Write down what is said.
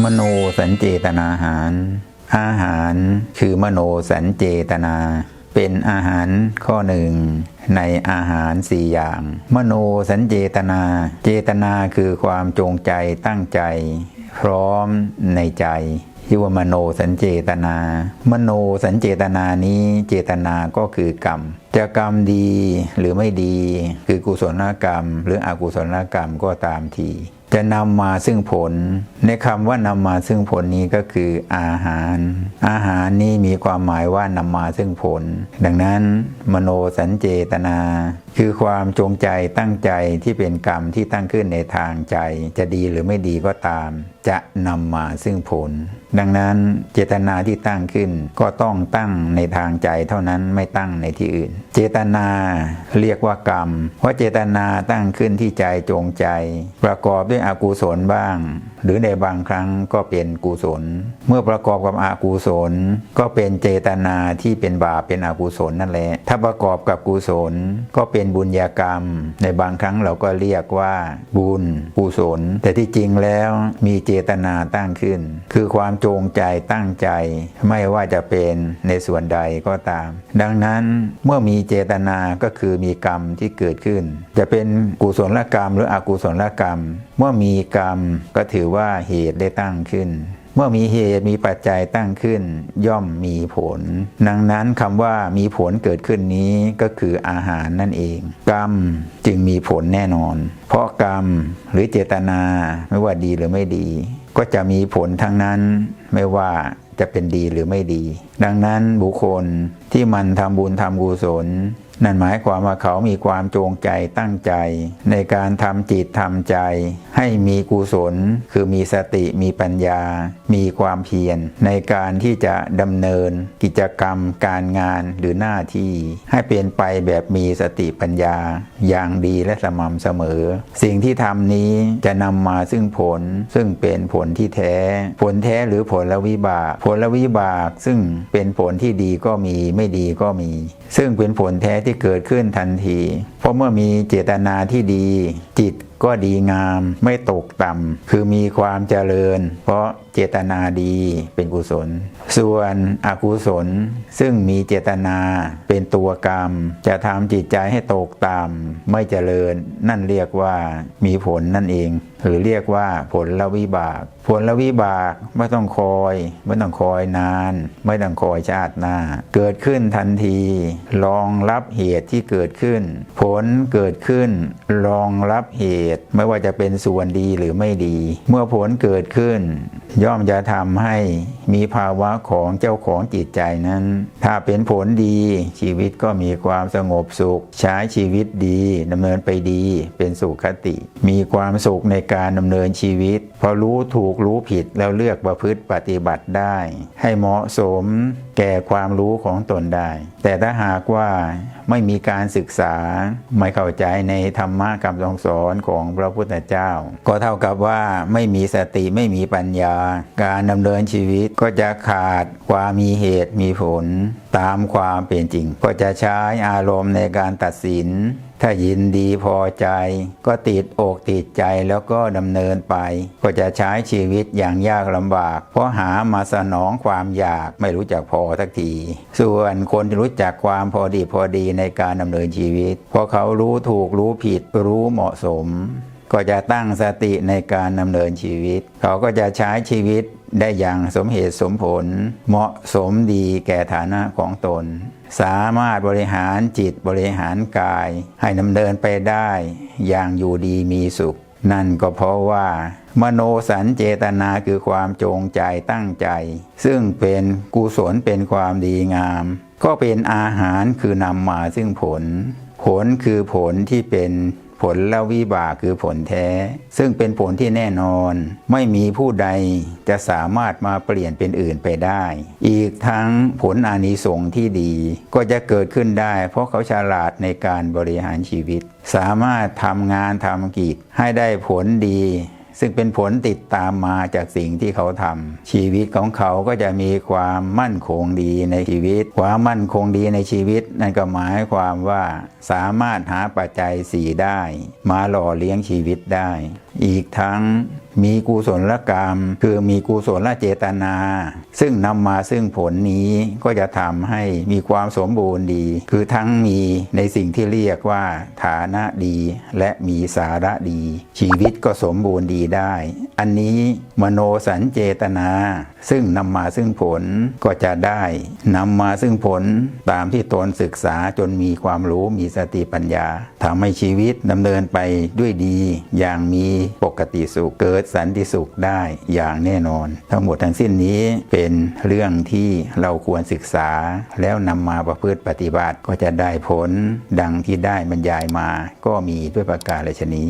มโนสัญเจตนาอาหาร อาหารคือมโนสัญเจตนา เป็นอาหารข้อหนึ่งในอาหารสี่อย่าง มโนสัญเจตนา เจตนาคือความจงใจตั้งใจ พร้อมในใจที่ว่ามโนสัญเจตนา มโนสัญเจตนานี้เจตนาก็คือกรรม จะกรรมดีหรือไม่ดี คือกุศลกรรม หรืออกุศลกรรมก็ตามที จะนำมาซึ่งผล ในคำว่านำมาซึ่งผลนี้ก็คืออาหาร อาหารนี้มีความหมายว่านำมาซึ่งผล ดังนั้น มโนสัญเจตนาคือความจงใจตั้งใจที่เป็นกรรมที่ตั้งขึ้นในทางใจ จะดีหรือไม่ดีก็ตาม จะนำมาซึ่งผล ดังนั้นเจตนาที่ตั้งขึ้นก็ต้องตั้งในทางใจเท่านั้นไม่ตั้งในที่อื่น เจตนาเรียกว่ากรรม เพราะเจตนาตั้งขึ้นที่ใจจงใจ ประกอบด้วยอกุศลบ้าง หรือในบางครั้งก็เป็นกุศล เมื่อประกอบกับอกุศล ก็เป็นเจตนาที่เป็นบาปเป็นอกุศลนั่นแหละถ้าประกอบกับกุศลก็เป็น็นบุญญากรรม ในบางครั้งเราก็เรียกว่าบุญกุศล แต่ที่จริงแล้วมีเจตนาตั้งขึ้น คือความจงใจตั้งใจ ไม่ว่าจะเป็นในส่วนใดก็ตาม ดังนั้นเมื่อมีเจตนาก็คือมีกรรมที่เกิดขึ้น จะเป็นกุศลกรรม หรืออกุศลกรรม เมื่อมีกรรมก็ถือว่าเหตุได้ตั้งขึ้น เมื่อมีเหตุมีปัจจัยตั้งขึ้น ย่อมมีผล ดังนั้นคำว่ามีผลเกิดขึ้นนี้ก็คืออาหารนั่นเอง กรรมจึงมีผลแน่นอน เพราะกรรมหรือเจตนาไม่ว่าดีหรือไม่ดี ก็จะมีผลทั้งนั้นไม่ว่าจะเป็นดีหรือไม่ดี ดังนั้นบุคคลที่มันทำบุญทำกุศล นั่นหมายความว่าเขามีความจงใจตั้งใจ ในการทำจิตทำใจ ให้มีกุศล คือมีสติมีปัญญา มีความเพียร ในการที่จะดำเนินกิจกรรม การงานหรือหน้าที่ ให้เป็นไปแบบมีสติปัญญา อย่างดีและสม่ำเสมอ สิ่งที่ทำนี้จะนำมาซึ่งผลซึ่งเป็นผลที่แท้ ผลแท้หรือผลละวิบาก ผลละวิบากซึ่งเป็นผลที่ดีก็มีไม่ดีก็มี ซึ่งเป็นผลแท้ที่เกิดขึ้นทันที เพราะเมื่อมีเจตนาที่ดี จิต ก็ดีงามไม่ตกต่ำคือมีความเจริญ เพราะเจตนาดีเป็นกุศล ส่วนอกุศลซึ่งมีเจตนาเป็นตัวกรรม จะทำจิตใจให้ตกต่ำไม่เจริญ นั่นเรียกว่ามีผลนั่นเอง หรือเรียกว่าผลละวิบาก ผลละวิบากไม่ต้องคอย ไม่ต้องคอยนาน ไม่ต้องคอยชาติหน้า เกิดขึ้นทันทีรองรับเหตุที่เกิดขึ้น ผลเกิดขึ้นรองรับเหตุไม่ว่าจะเป็นส่วนดีหรือไม่ดี เมื่อผลเกิดขึ้น ย่อมจะทำให้มีภาวะของเจ้าของจิตใจนั้น ถ้าเป็นผลดี ชีวิตก็มีความสงบสุข ใช้ชีวิตดีดำเนินไปดีเป็นสุขคติ มีความสุขในการดำเนินชีวิต พอรู้ถูกรู้ผิดแล้วเลือกประพฤติปฏิบัติได้ ให้เหมาะสมแก่ความรู้ของตนได้ แต่ถ้าหากว่าไม่มีการศึกษาไม่เข้าใจในธรรมะคำสอนของพระพุทธเจ้า ก็เท่ากับว่าไม่มีสติไม่มีปัญญาการดำเนินชีวิตก็จะขาดความมีเหตุมีผล ตามความเป็นจริง ก็จะใช้อารมณ์ในการตัดสิน ถ้ายินดีพอใจ ก็ติดอกติดใจแล้วก็ดำเนินไป ก็จะใช้ชีวิตอย่างยากลำบาก เพราะหามาสนองความอยากไม่รู้จักพอสักที ส่วนคนที่รู้จักความพอดีพอดีในการดำเนินชีวิต เพราะเขารู้ถูกรู้ผิดรู้เหมาะสม ก็จะตั้งสติในการดำเนินชีวิต เขาก็จะใช้ชีวิตได้อย่างสมเหตุสมผล เหมาะสมดีแก่ฐานะของตน สามารถบริหารจิตบริหารกาย ให้ดำเนินไปได้อย่างอยู่ดีมีสุข นั่นก็เพราะว่า มโนสัญเจตนาคือความจงใจตั้งใจ ซึ่งเป็นกุศลเป็นความดีงาม ก็เป็นอาหารคือนำมาซึ่งผล ผลคือผลที่เป็น ผลละวิบากคือผลแท้ ซึ่งเป็นผลที่แน่นอน ไม่มีผู้ใดจะสามารถมาเปลี่ยนเป็นอื่นไปได้ อีกทั้งผลอานิสงส์ที่ดี ก็จะเกิดขึ้นได้ เพราะเขาฉลาดในการบริหารชีวิต สามารถทำงานทำกิจให้ได้ผลดี ซึ่งเป็นผลติดตามมาจากสิ่งที่เขาทำชีวิตของเขาก็จะมีความมั่นคงดีในชีวิต ความมั่นคงดีในชีวิต นั่นก็หมายความว่าสามารถหาปัจจัยสี่ได้ มาหล่อเลี้ยงชีวิตได้ อีกทั้งมีกุศลกรรม คือมีกุศลเจตนา ซึ่งนำมาซึ่งผลนี้ก็จะทำให้มีความสมบูรณ์ดี คือทั้งมีในสิ่งที่เรียกว่า ฐานะดีและมีสาระดี ชีวิตก็สมบูรณ์ดีได้ อันนี้มโนสัญเจตนา ซึ่งนำมาซึ่งผลก็จะได้นำมาซึ่งผลตามที่ตนศึกษาจนมีความรู้มีสติปัญญา ทำให้ชีวิตดำเนินไปด้วยดี อย่างมีปกติสุขเกิดสันติสุขได้อย่างแน่นอน ทั้งหมดทั้งสิ้นนี้เป็นเรื่องที่เราควรศึกษา แล้วนำมาประพฤติปฏิบัติก็จะได้ผล ดังที่ได้บรรยายมาก็มีด้วยประการฉนี้